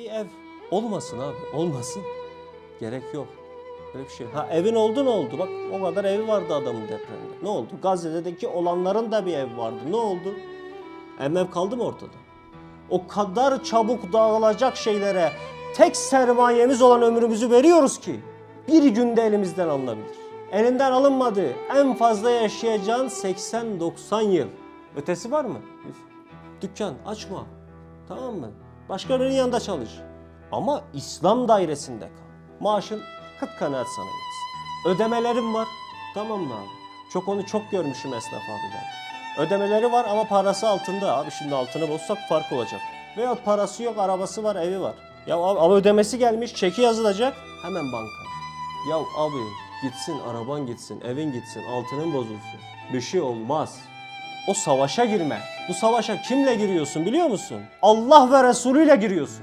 bir ev olmasın abi. Olmasın. Gerek yok. Böyle bir şey. Ha evin oldu ne oldu? Bak o kadar evi vardı adamın depremde. Ne oldu? Gazze'deki olanların da bir ev vardı. Ne oldu? Ev kaldı mı ortada? O kadar çabuk dağılacak şeylere tek sermayemiz olan ömrümüzü veriyoruz ki bir günde elimizden alınabilir. Elinden alınmadı. En fazla yaşayacağın 80-90 yıl. Ötesi var mı? Dükkan açma. Tamam mı? Başka birinin yanında çalış. Ama İslam dairesinde kal. Maaşın kıt kanaat sana yetsin. Ödemelerim var. Tamam mı abi? Çok onu çok görmüşüm esnaf abiler. Ödemeleri var ama parası altında. Abi şimdi altını bozsak fark olacak. Veyahut parası yok, arabası var, evi var. Ya abi, ama ödemesi gelmiş, çeki yazılacak. Hemen banka. Ya abi gitsin, araban gitsin, evin gitsin, altının bozulsun. Bir şey olmaz. O savaşa girme. Bu savaşa kimle giriyorsun biliyor musun? Allah ve Resulü ile giriyorsun.